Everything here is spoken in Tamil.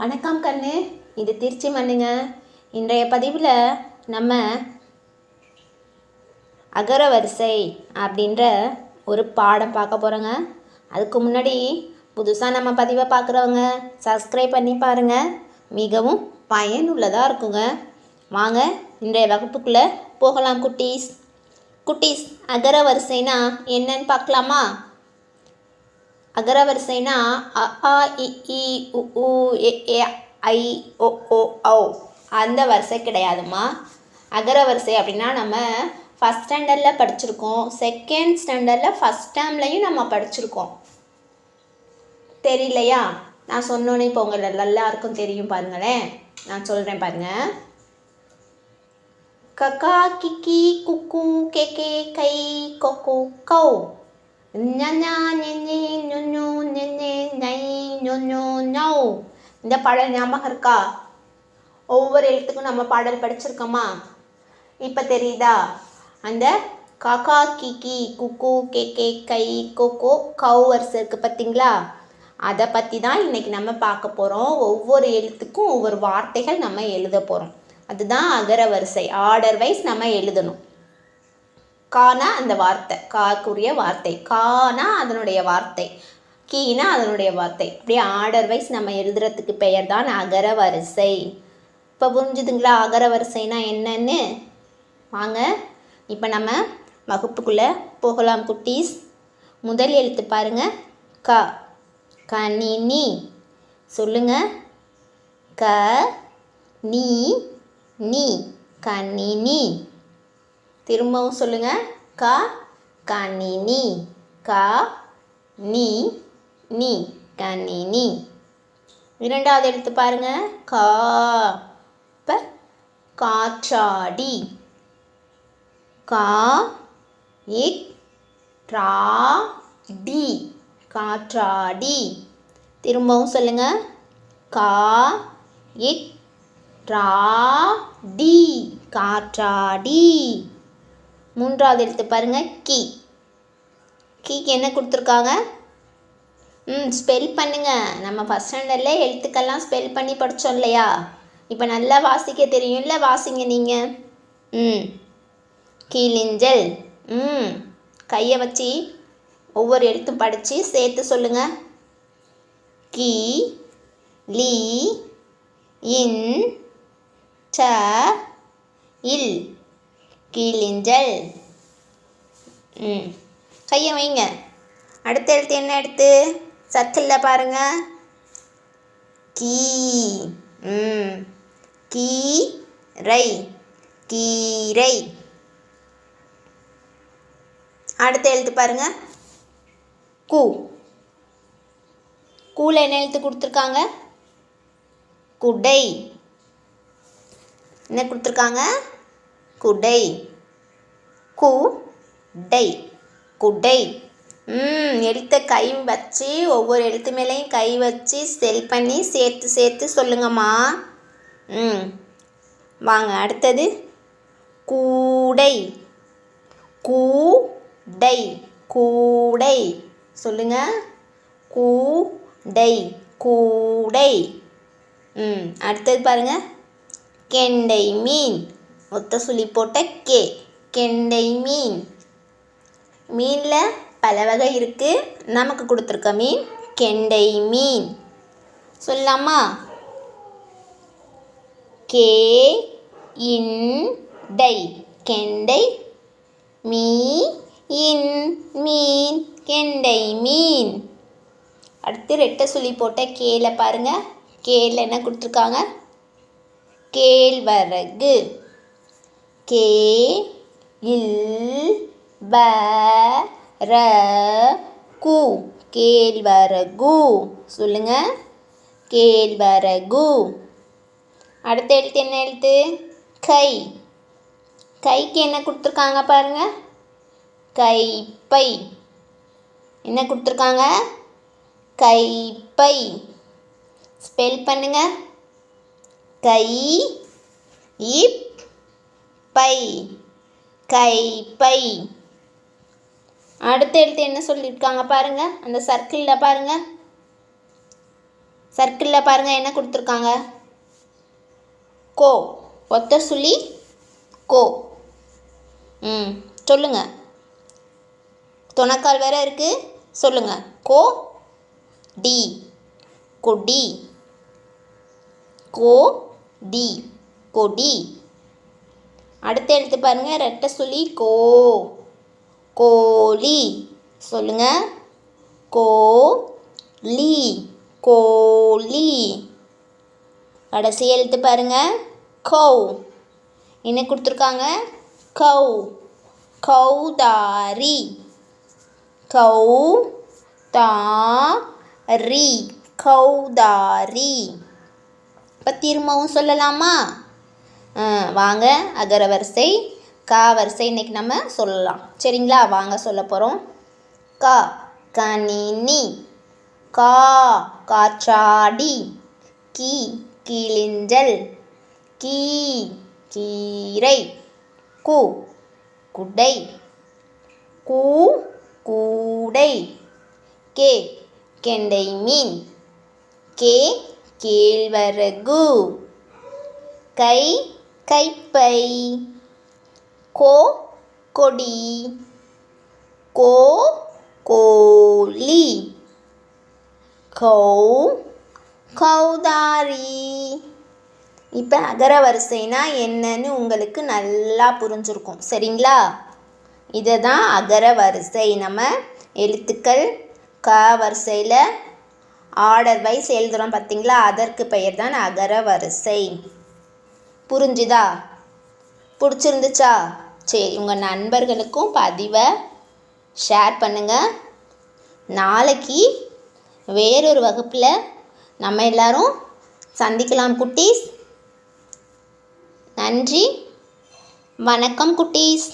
வணக்கம் கண்ணு. இது திருச்சி மண்ணுங்க. இன்றைய பதிவில் நம்ம அகர வரிசை அப்படின்ற ஒரு பாடம் பார்க்க போகிறோங்க அதுக்கு முன்னாடி புதுசாக நம்ம பதிவை பார்க்குறவங்க சப்ஸ்கிரைப் பண்ணி பாருங்கள் மிகவும் பயனுள்ளதாக இருக்குங்க. வாங்க இன்றைய வகுப்புக்குள்ளே போகலாம் குட்டீஸ். குட்டீஸ் அகர வரிசைனா என்னன்னு பார்க்கலாமா? அகரவரிசைனா அ ஆ இ உ ஊ ஏ ஐ ஓ ஓ ஓ அந்த வரிசை கிடையாதும்மா. அகரவரிசை அப்படின்னா நம்ம ஃபஸ்ட் ஸ்டாண்டர்டில் படிச்சிருக்கோம். செகண்ட் ஸ்டாண்டர்டில் ஃபஸ்ட் டேர்ம்லையும் நம்ம படிச்சிருக்கோம். தெரியலையா? நான் சொன்னோன்னே இப்போ உங்கள் எல்லாருக்கும் தெரியும் பாருங்களேன். நான் சொல்கிறேன் பாருங்கள் கக்கா கிக்கி குக்கு கே கே கை கொக்கு கௌ. இந்த பாடல் ஞாபகம் இருக்கா ஒவ்வொரு எழுத்துக்கும் நம்ம பாடல் படிச்சிருக்கோமா இப்போ தெரியுதா அந்த காக்கா கிக்கி குக்கு கே கே கை கொக்கோ கவ் வரிசை இருக்குது பார்த்தீங்களா அதை பற்றி தான் இன்றைக்கி நம்ம பார்க்க போகிறோம் ஒவ்வொரு எழுத்துக்கும் ஒவ்வொரு வார்த்தைகள் நம்ம எழுத போகிறோம் அதுதான் அகர வரிசை ஆர்டர் வைஸ் நம்ம எழுதணும் கானா அந்த வார்த்தை. காக்குரிய வார்த்தை. கானா அதனுடைய வார்த்தை. கீனா அதனுடைய வார்த்தை. அப்படியே ஆர்டர் வைஸ் நம்ம எழுதுறதுக்கு பெயர் தான் அகர வரிசை. இப்போ புரிஞ்சுதுங்களா? அகர வரிசைனா என்னன்னு? வாங்க. இப்போ நம்ம வகுப்புக்குள்ளே போகலாம் குட்டீஸ். முதல் எழுத்து பாருங்க. க. கணினி. சொல்லுங்க. க. நீ. நீ. கணினி. திரும்பவும் சொல்லுங்க. க கணினி க நீ நீ கணினி இரண்டாவது எடுத்து பாருங்க. கா ப காற்றாடி. கா ரா டி. காற்றாடி. திரும்பவும் சொல்லுங்க. கா இக் ரா டி. காற்றாடி. மூன்றாவது எழுத்து பாருங்கள் கீ. கீக்கு என்ன கொடுத்துருக்காங்க? ம் ஸ்பெல் பண்ணுங்கள் நம்ம ஃபஸ்ட் ஸ்டாண்டர்டில் எழுத்துக்கெல்லாம் ஸ்பெல் பண்ணி படித்தோம் இல்லையா? இப்போ நல்லா வாசிக்க தெரியும்ல வாசிங்க நீங்கள் ம். கீழிஞ்சல். ம். கையை வச்சு ஒவ்வொரு எழுத்தும் படித்து சேர்த்து சொல்லுங்கள் கீ லீ இன் ச இல். கீழிஞ்சல். ம். கையை வைங்க. அடுத்த எழுத்து என்ன எடுத்து? சர்க்கிளில் பாருங்க. கீ. ம். கீ ரை கீரை. அடுத்த எழுத்து பாருங்க. கூ. கூல என்ன எழுத்து கொடுத்துருக்காங்க? குடை. என்ன கொடுத்துருக்காங்க? குடை. கு டை குடை. ம் எழுத்தை கை வச்சு ஒவ்வொரு எழுத்து மேலேயும் கை வச்சு செல் பண்ணி சேர்த்து சேர்த்து சொல்லுங்கம்மா. ம் வாங்க அடுத்தது. கூடை. கூடை. கூடை. சொல்லுங்க. கூடை. கூடை. ம் அடுத்தது பாருங்கள் கெண்டை மீன். ஒத்த சுழி போட்ட கே. கெண்டை மீன். மீனில் பல வகை இருக்குது நமக்கு கொடுத்துருக்க மீன் கெண்டை மீன். சொல்லலாமா? கே இன் டை. கெண்டை மீ இன் மீன். கெண்டை மீன். அடுத்து ரெட்டை சுழி போட்ட கேல பாருங்கள் கேல என்ன கொடுத்துருக்காங்க? கேழ்வரகு. கே இல் ப ர கு கேழ்வரகு சொல்லுங்க. கேழ்வரகு அடுத்த எழுத்து என்ன எழுத்து? கை. கைக்கு என்ன கொடுத்துருக்காங்க பாருங்க. கைப்பை. என்ன கொடுத்துருக்காங்க? கைப்பை. ஸ்பெல் பண்ணுங்க. கை இப் பை கை பை அடுத்த எழுத்து என்ன சொல்லியிருக்காங்க பாருங்க. அந்த சர்க்கிளில் பாருங்க. சர்க்கிளில் பாருங்கள் என்ன கொடுத்துருக்காங்க? கோ. ஒத்த சுழி கோ. ம் சொல்லுங்க. துணக்கால் வேற இருக்கு. சொல்லுங்க. கோ டி. கொடி. கோ டி. கொடி. அடுத்த எழுத்து பாருங்க. ரெட்டை சுழி கோ. கோழி. சொல்லுங்க. கோ லி கோழி. கடைசி எழுத்து பாருங்க. கௌ. என்ன கொடுத்துருக்காங்க? கௌ. கௌதாரி. கௌ தா ரி கௌதாரி. இப்போ திரும்பவும் சொல்லலாமா? வாங்க அகர வரிசை கா வரிசை இன்னைக்கு நம்ம சொல்லலாம். சரிங்களா? வாங்க சொல்ல போகிறோம் கா கணினி. கா காற்றாடி. கி கிளிஞ்சல் கீ கீரை. கு குடை. கூ கூடை. கே கெண்டை மீன். கே கேழ்வரகு. கை கைப்பை. கோ கொடி. கோ கோழி. கௌ கௌதாரி. இப்போ அகர வரிசைனா என்னன்னு உங்களுக்கு நல்லா புரிஞ்சிருக்கும். சரிங்களா? இதை தான் அகர வரிசை. நம்ம எழுத்துக்கள் க வரிசையில் ஆர்டர் வைஸ் எழுதுகிறோம் பார்த்தீங்களா அதற்கு பெயர் தான் அகர வரிசை. புரிஞ்சுதா? பிடிச்சிருந்துச்சா? சரி உங்கள் நண்பர்களுக்கும் பதிவை ஷேர் பண்ணுங்கள் நாளைக்கு வேறொரு வகுப்பில் நம்ம எல்லாரும் சந்திக்கலாம் குட்டீஸ். நன்றி. வணக்கம் குட்டீஸ்.